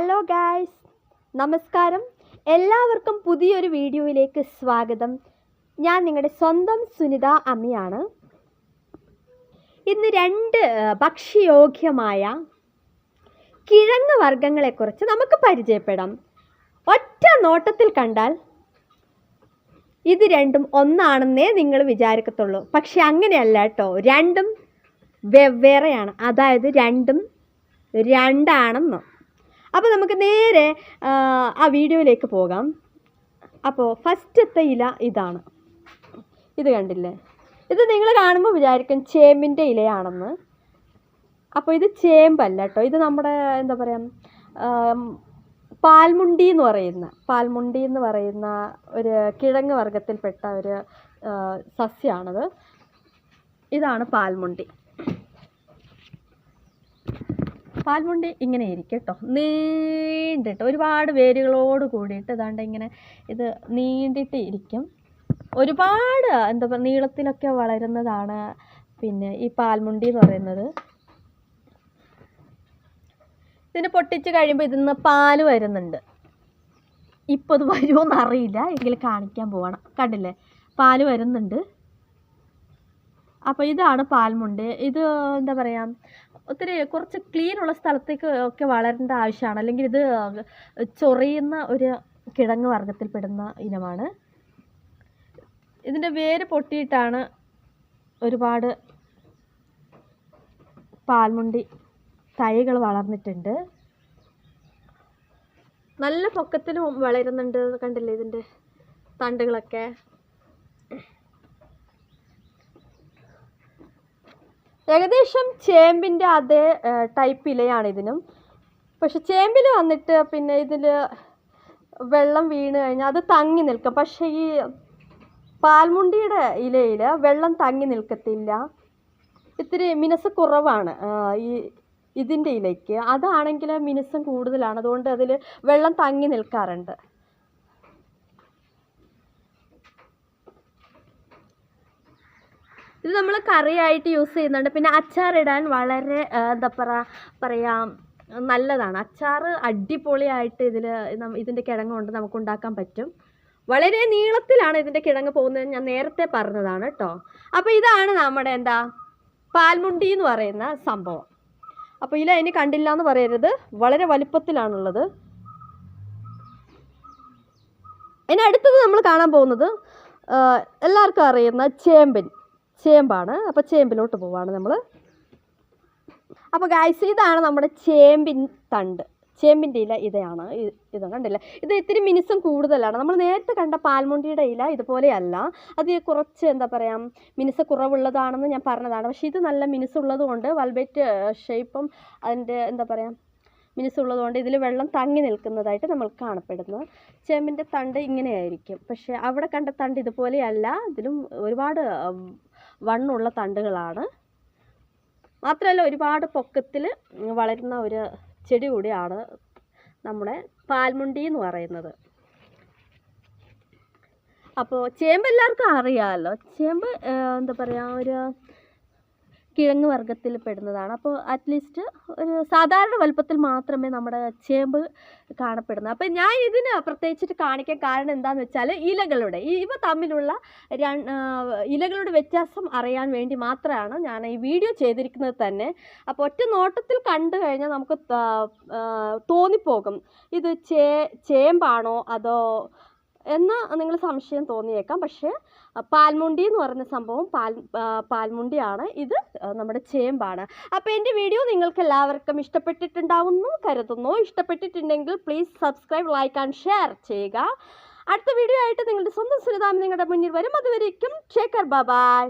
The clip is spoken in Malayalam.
ഹലോ ഗായ്സ് നമസ്കാരം. എല്ലാവർക്കും പുതിയൊരു വീഡിയോയിലേക്ക് സ്വാഗതം. ഞാൻ നിങ്ങളുടെ സ്വന്തം സുനിത അമ്മയാണ്. ഇന്ന് രണ്ട് ഭക്ഷ്യയോഗ്യമായ കിഴങ്ങ് വർഗങ്ങളെക്കുറിച്ച് നമുക്ക് പരിചയപ്പെടാം. ഒറ്റ നോട്ടത്തിൽ കണ്ടാൽ ഇത് രണ്ടും ഒന്നാണെന്നേ നിങ്ങൾ വിചാരിക്കത്തുള്ളൂ. പക്ഷെ അങ്ങനെയല്ല കേട്ടോ. രണ്ടും വെവ്വേറെയാണ്. അതായത് രണ്ടും രണ്ടാണെന്ന്. അപ്പോൾ നമുക്ക് നേരെ ആ, വീഡിയോയിലേക്ക് പോകാം. അപ്പോൾ ഫസ്റ്റത്തെ ഇല ഇതാണ്. ഇത് കണ്ടില്ലേ? ഇത് നിങ്ങൾ കാണുമ്പോൾ വിചാരിക്കും ചേമ്പിന്റെ ഇലയാണെന്ന്. അപ്പോൾ ഇത് ചേമ്പല്ല കേട്ടോ. ഇത് നമ്മുടെ എന്താ പറയുക പാൽമുണ്ടി എന്ന് പറയുന്ന പാൽമുണ്ടി എന്ന് പറയുന്ന ഒരു കിഴങ്ങ് വർഗത്തിൽപ്പെട്ട ഒരു സസ്യമാണത് ഇതാണ് പാൽമുണ്ടി. പാൽമുണ്ടി ഇങ്ങനെ ഇരിക്കും കേട്ടോ നീണ്ടിട്ട് ഒരുപാട് വേരുകളോട് കൂടിയിട്ട് ഇതാണ്ട് ഇങ്ങനെ ഇത് നീണ്ടിട്ട് ഇരിക്കും. ഒരുപാട് എന്താ പറയുക നീളത്തിലൊക്കെ വളരുന്നതാണ് പിന്നെ ഈ പാൽമുണ്ടി എന്ന് പറയുന്നത്. ഇതിന് പൊട്ടിച്ച് കഴിയുമ്പോൾ ഇതിൽ നിന്ന് പാൽ വരുന്നുണ്ട്. ഇപ്പോൾ ഇത് വരുമോയെന്ന് അറിയില്ല. എങ്കിൽ കാണിക്കാൻ പോവാണ്. കണ്ടില്ലേ? പാൽ വരുന്നുണ്ട്. അപ്പോൾ ഇതാണ് പാൽമുണ്ട്. ഇത് എന്താ പറയുക ഒത്തിരി കുറച്ച് ക്ലീൻ ഉള്ള സ്ഥലത്തേക്ക് ഒക്കെ വളരേണ്ട ആവശ്യമാണ്. അല്ലെങ്കിൽ ഇത് ചൊറിയുന്ന ഒരു കിഴങ്ങ് വർഗത്തിൽപ്പെടുന്ന ഇനമാണ്. ഇതിന്റെ വേര് പൊട്ടിയിട്ടാണ് ഒരുപാട് പാൽമുണ്ടി തൈകൾ വളർന്നിട്ടുണ്ട്. നല്ല പൊക്കത്തിന് വളരുന്നുണ്ട്. കണ്ടില്ലേ ഇതിന്റെ തണ്ടുകളൊക്കെ? ഏകദേശം ചേമ്പിന്റെ അതേ ടൈപ്പ് ഇലയാണ് ഇതിനും. പക്ഷെ ചേമ്പിൽ വന്നിട്ട് പിന്നെ ഇതിൽ വെള്ളം വീണ് കഴിഞ്ഞാൽ അത് തങ്ങി നിൽക്കും. പക്ഷേ ഈ പാൽമുണ്ടിയുടെ ഇലയിൽ വെള്ളം തങ്ങി നിൽക്കത്തില്ല. ഇത്തിരി മിനസ് കുറവാണ് ഈ ഇതിന്റെ ഇലയ്ക്ക്. അതാണെങ്കിൽ മിനുസം കൂടുതലാണ്. അതുകൊണ്ട് അതിൽ വെള്ളം തങ്ങി നിൽക്കാറുണ്ട്. ഇത് നമ്മൾ കറിയായിട്ട് യൂസ് ചെയ്യുന്നുണ്ട്. പിന്നെ അച്ചാറിടാൻ വളരെ എന്താ പറ പറയുക നല്ലതാണ്. അച്ചാർ അടിപൊളിയായിട്ട് ഇതിൽ ഇതിന്റെ കിഴങ്ങ് കൊണ്ട് നമുക്ക് ഉണ്ടാക്കാൻ പറ്റും. വളരെ നീളത്തിലാണ് ഇതിന്റെ കിഴങ്ങ് പോകുന്നത് ഞാൻ നേരത്തെ പറഞ്ഞതാണ് കേട്ടോ അപ്പോൾ ഇതാണ് നമ്മുടെ എന്താ പാൽമുണ്ടി എന്ന് പറയുന്ന സംഭവം. അപ്പോൾ ഇല ഇനി കണ്ടില്ല എന്ന് പറയരുത്. വളരെ വലിപ്പത്തിലാണുള്ളത്. ഇനി അടുത്തത് നമ്മൾ കാണാൻ പോകുന്നത് എല്ലാവർക്കും അറിയുന്ന ചേമ്പൻ. ചേമ്പാണ്. അപ്പോൾ ചേമ്പിലോട്ട് പോവാണ് നമ്മൾ അപ്പോൾ ഗായ്സ് ഇതാണ് നമ്മുടെ ചേമ്പിൻ തണ്ട്. ചേമ്പിന്റെ ഇല ഇതയാണ് ഇ- ഇത് കണ്ടില്ല? ഇത് ഇത്തിരി മിനുസം കൂടുതലാണ്. നമ്മൾ നേരത്തെ കണ്ട പാൽമുണ്ടിയുടെ ഇല ഇതുപോലെയല്ല. അത് കുറച്ച് എന്താ പറയുക മിനുസ കുറവുള്ളതാണെന്ന് ഞാൻ പറഞ്ഞതാണ്. പക്ഷേ ഇത് നല്ല മിനുസുള്ളത് കൊണ്ട് വൽബേറ്റ് ഷേപ്പും അതിന്റെ എന്താ പറയുക മിനുസുള്ളത് കൊണ്ട് ഇതിൽ വെള്ളം തങ്ങി നിൽക്കുന്നതായിട്ട് നമ്മൾ കാണപ്പെടുന്നു. ചേമ്പിന്റെ തണ്ട് ഇങ്ങനെയായിരിക്കും. പക്ഷേ അവിടെ കണ്ട തണ്ട് ഇതുപോലെയല്ല. ഇതിലും ഒരുപാട് വണ്ണുള്ള തണ്ടുകളാണ്. മാത്രമല്ല ഒരുപാട് പൊക്കത്തിൽ വളരുന്ന ഒരു ചെടി കൂടിയാണ് നമ്മുടെ പാൽമുണ്ടി എന്ന് പറയുന്നത്. അപ്പോൾ ചേമ്പ് എല്ലാവർക്കും അറിയാമല്ലോ ചേമ്പ് എന്താ പറയുക ഒരു കിഴങ്ങ് വർഗത്തിൽ പെടുന്നതാണ്. അപ്പോൾ അറ്റ്ലീസ്റ്റ് ഒരു സാധാരണ വലുപ്പത്തിൽ മാത്രമേ നമ്മുടെ ചേമ്പ് കാണപ്പെടുന്നത് അപ്പോൾ ഞാൻ ഇതിന് പ്രത്യേകിച്ചിട്ട് കാണിക്കാൻ കാരണം എന്താണെന്ന് വെച്ചാൽ ഇലകളുടെ ഇവ തമ്മിലുള്ള ഇലകളുടെ വ്യത്യാസം അറിയാൻ വേണ്ടി മാത്രമാണ് ഞാൻ ഈ വീഡിയോ ചെയ്തിരിക്കുന്നത് തന്നെ. അപ്പോൾ ഒറ്റ നോട്ടത്തിൽ കണ്ടു കഴിഞ്ഞാൽ നമുക്ക് തോന്നിപ്പോകും. ഇത് ചേ ചേമ്പാണോ അതോ എന്ന് നിങ്ങൾ സംശയം തോന്നിയേക്കാം. പക്ഷേ പാൽമുണ്ടി എന്ന് പറയുന്ന സംഭവം പാൽ പാൽമുണ്ടിയാണ്. ഇത് നമ്മുടെ ചേമ്പാണ്. അപ്പോൾ എന്റെ വീഡിയോ നിങ്ങൾക്ക് എല്ലാവർക്കും ഇഷ്ടപ്പെട്ടിട്ടുണ്ടാവുന്നു. കരുതുന്നു. ഇഷ്ടപ്പെട്ടിട്ടുണ്ടെങ്കിൽ please subscribe like and share ചെയ്യുക. അടുത്ത വീഡിയോ ആയിട്ട് നിങ്ങളുടെ സ്വന്തം സുനിതാമി നിങ്ങളുടെ മുന്നിൽ വരും. അതുവരേക്കും ഷേക്കർ ബൈ.